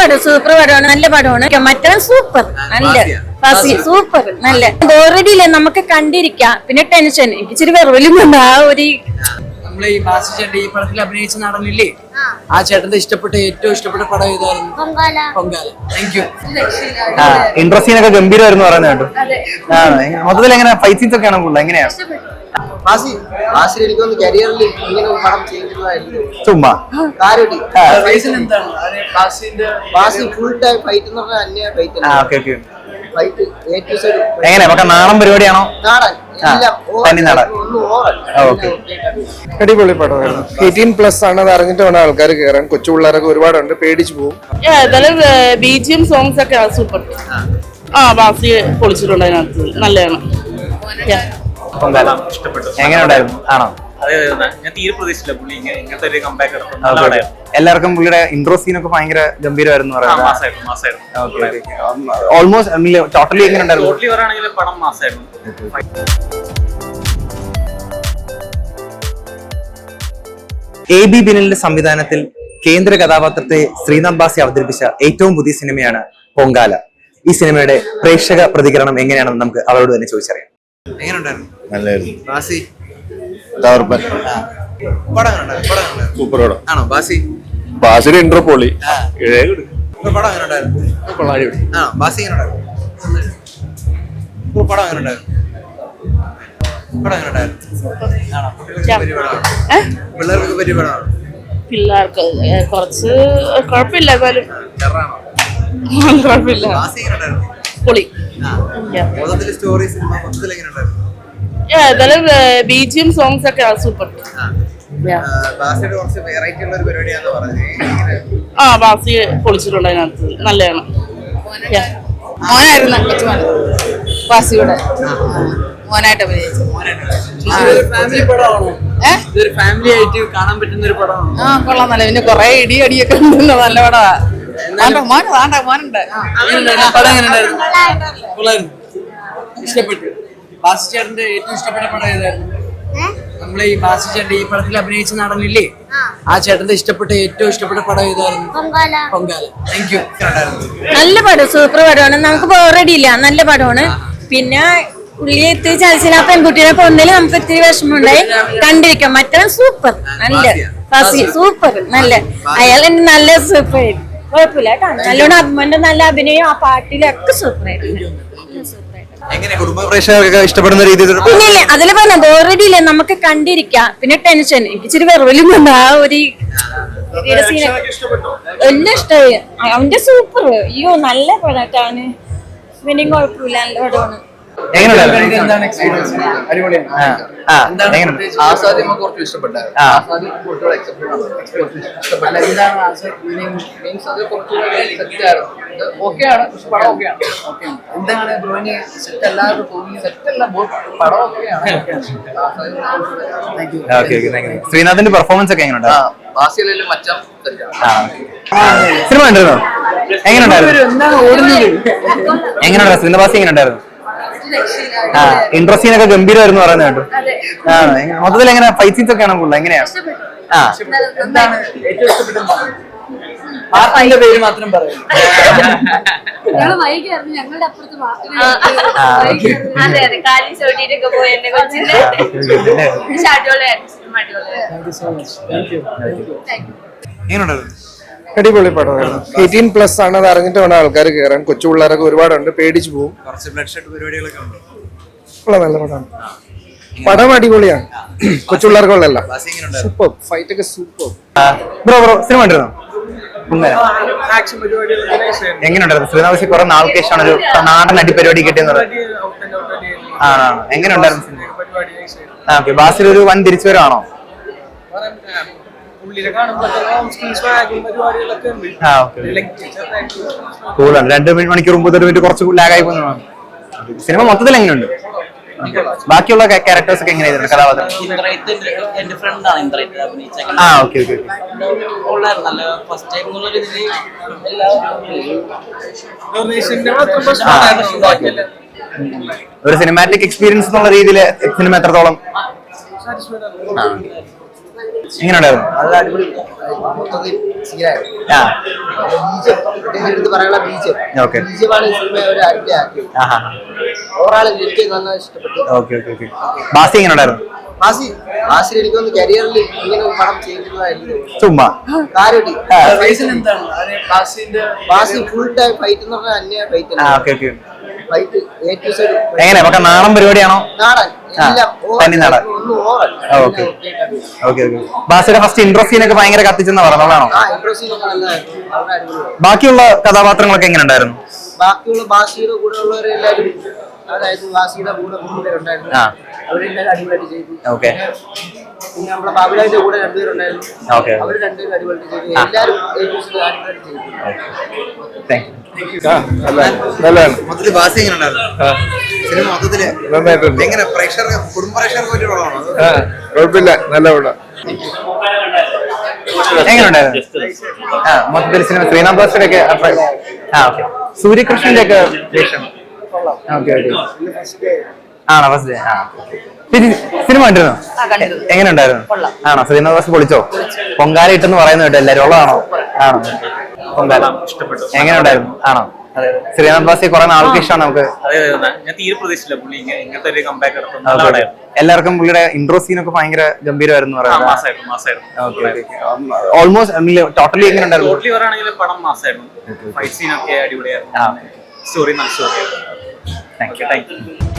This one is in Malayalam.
പടം സൂപ്പർ പടമാണ് നല്ല പടമാണ് മറ്റേ സൂപ്പർ നല്ല. ഫസി സൂപ്പർ നല്ല. ഓൾറെഡി അല്ലേ നമുക്ക് കണ്ടിരിക്കാം. പിന്നെ ടെൻഷൻ എനിക്ക് ഇച്ചിരി വെറുതെ ആ ഒരു നമ്മളെ ഈ ബാസി ചേട്ടൻ ഈ പടത്തിൽ അഭിനയിച്ച നടനില്ലേ? ആ ചേട്ടന്റെ ഇഷ്ടപ്പെട്ട ഏറ്റവും ഇഷ്ടപ്പെട്ട പടം ഏതായിരുന്നു? പൊങ്കാല. താങ്ക് യു ഇൻട്രസ്റ്റ് സീനൊക്കെ ഗംഭീരമായിരുന്നു പറയുന്നത് കേട്ടോ. മൊത്തത്തിൽ എങ്ങനെ ഫൈറ്റ് സീൻസ് ഒക്കെ ആണോ കൂടുതൽ? എങ്ങനെയാണ് ചുമ്മാ. കാര്യമായിട്ട് എന്താണ്? അതെ, ബാസിന്റെ ബാസി ഫുൾ ടൈം ഫൈറ്റ് എന്ന് പറഞ്ഞാൽ ഫൈറ്റ് ആ ഓക്കെ ഓക്കെ ഫൈറ്റ് എ എങ്ങനെ? നമുക്ക് നാടൻ പരിപാടിയാണോ. അടിപൊളി പടമായിരുന്നു. എയ്റ്റീൻ പ്ലസ് ആണ് അത് അറിഞ്ഞിട്ട് വേണം ആൾക്കാർ കയറാൻ കൊച്ചു പിള്ളേരൊക്കെ ഒരുപാടുണ്ട് പേടിച്ചു പോകും. സോങ്സ് ഒക്കെ സൂപ്പർ ആ. ബാസി പൊളിച്ചിട്ടുണ്ട് അതിനകത്ത്. നല്ലതാണ്. ഇഷ്ടപ്പെട്ടു. എങ്ങനെ ഉണ്ടായിരുന്നു ആണോ? അതെ അതെ ഞാൻ തീരെ പ്രതീക്ഷിച്ചില്ല പുള്ളി ഇങ്ങനെ ഇങ്ങനത്തെ ഒരു കമ്പാക്ക്. എല്ലാവർക്കും പുള്ളിയുടെ ഇൻട്രോ സീനൊക്കെ ഭയങ്കര ഗംഭീരമായിരുന്നു മാസായിരുന്നു ഓൾമോസ്റ്റ് ടോട്ടലി എങ്ങനെ ഉണ്ടായിരുന്നു? ടോട്ടലി പറയുകയാണെങ്കിൽ പടം മാസായിരുന്നു. എ ബി ബിനലിന്റെ സംവിധാനത്തിൽ കേന്ദ്ര കഥാപാത്രത്തെ ശ്രീനാഥ് ബാസി അവതരിപ്പിച്ച ഏറ്റവും പുതിയ സിനിമയാണ് പൊങ്കാല. ഈ സിനിമയുടെ പ്രേക്ഷക പ്രതികരണം എങ്ങനെയാണെന്ന് നമുക്ക് അവരോട് തന്നെ ചോദിച്ചറിയാം. എങ്ങനെ ഉണ്ടായിരുന്നു നല്ലായിരുന്നു? സൂപ്പർ പടം. ആണോ? ബാസി? ബാസിയുടെ ഇന്റർ പൊളി. പടം എങ്ങനെ ഉണ്ടായിരുന്നു ആണോ? ബാസി എങ്ങനെ ഉണ്ടായിരുന്നു പടം എങ്ങനെ ഉണ്ടായിരുന്നു? പിള്ളേർക്ക് കുറച്ച് കുഴപ്പമില്ല എന്നാലും. കുഴപ്പമില്ല. പൊളി. ആ. സ്റ്റോറി സിനിമ മൊത്തത്തിൽ എങ്ങനെ ഉണ്ടായിരുന്നു ഏതായാലും ബി ജി എം സോങ്സ് ഒക്കെ സൂപ്പർ ആ. ആ, കുറച്ച് വെറൈറ്റി ഉള്ള ഒരു പരിപാടിയാന്ന് പറഞ്ഞത് എങ്ങനെ ആ ബാസി പൊളിച്ചിട്ടുണ്ട് അതിനകത്ത്. നല്ലതാണ്. മോനായിരുന്നു വാസിയുടെ മോനായിട്ട് അഭിനയിച്ചു ഫാമിലി ആയിട്ട് കാണാൻ പറ്റുന്ന ഒരു പടമാണ്? ആ കൊള്ളാം. നല്ല പിന്നെ കൊറേ ഇടി അടിയൊക്കെ ഉണ്ടല്ലോ. നല്ല പടവാ മോനുണ്ട്. ഇഷ്ടപ്പെട്ടു. ബാസി ഏറ്റവും ഇഷ്ടപ്പെട്ട പടം ഏതായിരുന്നു? നമ്മളെ ഈ ബാസി ഈ പടത്തിൽ അഭിനയിച്ച നടനില്ലേ? ആ. ചേട്ടന്റെ ഇഷ്ടപ്പെട്ട ഏറ്റവും ഇഷ്ടപ്പെട്ട പടം ഏതായിരുന്നു? പൊങ്കാല. താങ്ക് യു നല്ല പടം സൂപ്പർ പടമാണ്. നമുക്ക് ബോറടിയില്ല ഇല്ല നല്ല പടമാണ്. പിന്നെ പുള്ളിയെ എത്തി ചതിച്ചില്ല ആ പെൺകുട്ടിയെ കൊന്നതിൽ നമുക്ക് ഇത്തിരി വിഷമമുണ്ടായി. കണ്ടിരിക്കാം. മറ്റേ സൂപ്പർ നല്ല. സൂപ്പർ നല്ല. അയാൾ നല്ല സൂപ്പർ ആയിരുന്നു. കുഴപ്പമില്ല കേട്ടോ. നല്ലോണം അമ്മന്റെ നല്ല അഭിനയം ആ പാട്ടിലൊക്കെ സൂപ്പർ ആയിരുന്നു. എങ്ങനെ കുടുംബ? പ്രേക്ഷകർക്ക് ഇഷ്ടപ്പെടുന്ന രീതിയിൽ പിന്നെ ഇല്ലേ അതിൽ പറഞ്ഞ ബോറടി ഇല്ലേ? നമുക്ക് കണ്ടിരിക്കാം. പിന്നെ ടെൻഷൻ എനിക്ക് ഇച്ചിരി വെറുതെ ആ ഒരു. എല്ലാം ഇഷ്ടമായി അവന്റെ സൂപ്പർ അയ്യോ നല്ല പടട്ടാണ് പിന്നെയും കുഴപ്പമില്ല നല്ല പടമാണ് എന്താണ് സെറ്റ് പടം ബ്രോയിന് സെറ്റ് എല്ലാവരും സെറ്റ് അല്ല ശ്രീനാഥിന്റെ പെർഫോമൻസ് ഒക്കെ എങ്ങനെയുണ്ട്? ആ ബാസിയിലും മച്ചം സെറ്റാണ് ആ സിനിമ ഉണ്ടായിരുന്നു എങ്ങനെയുണ്ടായിരുന്നു? ശ്രീനിവാസി എങ്ങനെ ഉണ്ടായിരുന്നു ആ ഇൻട്രസ്റ്റ് സീനൊക്കെ ഗംഭീരമായിരുന്നു പറയുന്നത് കേട്ടോ. മൊത്തത്തിൽ എങ്ങനെ ഫൈറ്റ് സീൻസ് ഒക്കെ ആണോ കൂടുതൽ? എങ്ങനെയാണ് ആ. എന്താണ് ഏറ്റവും ഇഷ്ടപ്പെട്ട പാർട്ടിന്റെ പേര് മാത്രം പറയും. ഞങ്ങൾ വൈകിയായിരുന്നു. ഞങ്ങളുടെ അപ്പുറത്ത് പാർട്ടിനെ ആ, okay. അതെ അതെ. കാലി ചോട്ടിയിട്ടൊക്കെ പോയി എന്നെ കൊച്ചിന്റെ പക്ഷെ അടിപൊളിയായിരുന്നു സിനിമ അടിപൊളിയായിരുന്നു. എങ്ങനെയുണ്ടായിരുന്നു അടിപൊളി പടമായിരുന്നു എയ്റ്റീൻ പ്ലസ് ആണ് അത് അറിഞ്ഞിട്ട് വേണം ആൾക്കാർ കയറാൻ കൊച്ചു പിള്ളേരൊക്കെ ഒരുപാടുണ്ട് പേടിച്ചു പോകും ഉള്ള നല്ല പടമാണ്. പടം അടിപൊളിയാണ്. കൊച്ചു പിള്ളേർക്കുള്ളല്ല സൂപ്പർ. ഫൈറ്റ് ഒക്കെ സൂപ്പർ ബ്രോ ബ്രോ സിനിമ കണ്ടിരുന്നോ? എങ്ങനെയുണ്ടായിരുന്നു? ശ്രീനാഥ് കുറെ നാൾക്ക് ശേഷമാണ് ഒരു നാടൻ അടിപരിപാടി കിട്ടിയെന്ന് ആ എങ്ങനെ ഉണ്ടായിരുന്നു സിനിമ? ആ ഓക്കെ ബാസിൽ ഒരു വൻ തിരിച്ചുവരവാണോ? പരിപാടികളൊക്കെ ഉണ്ട്. കൂളാണ് രണ്ട് മിനിറ്റ് മണിക്കൂർ മുമ്പ് മിനിറ്റ് കുറച്ച് ലാഗായി പോകുന്നതാണ്. സിനിമ മൊത്തത്തിൽ എങ്ങനെയുണ്ട്? ബാക്കിയുള്ള ക്യാരക്ടേഴ്സ് ഒക്കെ എങ്ങനെയായിരുന്നു? കഥാപാത്രം? ആ ഓക്കെ ഓക്കെ ഒരു സിനിമാറ്റിക് എക്സ്പീരിയൻസ് എന്നുള്ള രീതിയിൽ സിനിമ എത്രത്തോളം? ആ. എങ്ങനെയുണ്ടായിരുന്നു? അത് അടിപൊളി മൊത്തത്തിൽ സീനായിരുന്നു ആ. എടുത്ത് പറയാനുള്ള ബീജം. Okay. ബീജമാണ് ഈ സിനിമ ഒരു അടിപൊളിയാക്കിയത് ആഹാ. ഓവറാൾ എനിക്ക് നന്നായി ഇഷ്ടപ്പെട്ടു. Okay okay okay. ബാസി എങ്ങനെ ഉണ്ടായിരുന്നു മാസി ബാസിൽ എനിക്കൊന്ന് കരിയറിൽ ഇങ്ങനെ ഒരു പടം ചെയ്യുന്നതായിരുന്നു ചുമ്മാ. കാരടി. എന്താണ്? അതെ ബാസിന്റെ ബാസി ഫുൾ ടൈം ഫൈറ്റ് എന്ന് പറഞ്ഞാൽ അന്യ ഫൈറ്റ് ഓക്കെ ഓക്കെ. ഫൈറ്റ് എ എങ്ങനെ? നാടൻ പരിപാടിയാണോ? നാടൻ. ഓക്കെ. ഓക്കെ ബാസിയുടെ ഫസ്റ്റ് ഇൻട്രോ സീനൊക്കെ ഭയങ്കര കത്തിച്ചെന്ന് പറഞ്ഞതാണോ ബാക്കിയുള്ള കഥാപാത്രങ്ങളൊക്കെ എങ്ങനെ ഉണ്ടായിരുന്നു? ബാക്കിയുള്ള ബാസിയുടെ കൂടെ ഉള്ളവരെല്ലാവരും അതായത് ബാസിയുടെ കൂടെ മൂന്നുപേർ ഉണ്ടായിരുന്നു ആ. അവരെല്ലാവരും അടിപൊളിയായിട്ട് ചെയ്തു. പിന്നെ കൂടെ രണ്ടുപേരുണ്ടായിരുന്നു. അവർ രണ്ടുപേരും ചെയ്തു. എല്ലാവരും താങ്ക് ബാസി എങ്ങനെ ഉണ്ടായിരുന്നു? സിനിമ മൊത്തത്തിൽ എങ്ങനെ പ്രേക്ഷകർക്ക് കുടുംബ പ്രേക്ഷകർക്ക് പറ്റിയ പടമാണോ കുഴപ്പമില്ല. നല്ല പടം. എങ്ങനെ ഉണ്ടായിരുന്നു ആ മൊത്തത്തിൽ സിനിമ ശ്രീനാഥ് ഒക്കെ ആ ഓക്കെ സൂര്യകൃഷ്ണന്റെ ഒക്കെ വേഷം. ഓക്കെ ഓക്കെ ആണോ? ഫസ്റ്റ് ഡേ ആ സിനിമ കണ്ടിരുന്നു? എങ്ങനെ ഉണ്ടായിരുന്നു? ആണോ? സിനിമ ഫസ്റ്റ് പൊളിച്ചോ? പൊങ്കാല ഇട്ടെന്ന് പറയുന്നത് കേട്ടോ എല്ലാരും ഉള്ളതാണോ? ആണോ? പൊങ്കാല. ഇഷ്ടപ്പെട്ടു. എങ്ങനെ ഉണ്ടായിരുന്നു? ആണോ? അതെ ശ്രീനാഥ് ബാസി കുറെ നാൾക്ക് ഇഷ്ടമാണ് നമുക്ക്. എല്ലാവർക്കും പുള്ളിയുടെ ഇൻട്രോ സീൻ സീനൊക്കെ ഭയങ്കര ഗംഭീരമായിരുന്നു ഓൾമോസ്റ്റ് ടോട്ടലി എങ്ങനെ ഉണ്ടായിരുന്നു? പടം മാസായിരുന്നു. ഫൈറ്റ് സീനൊക്കെ അടിപൊളിയായിരുന്നു. സ്റ്റോറി നല്ല story thank you thank you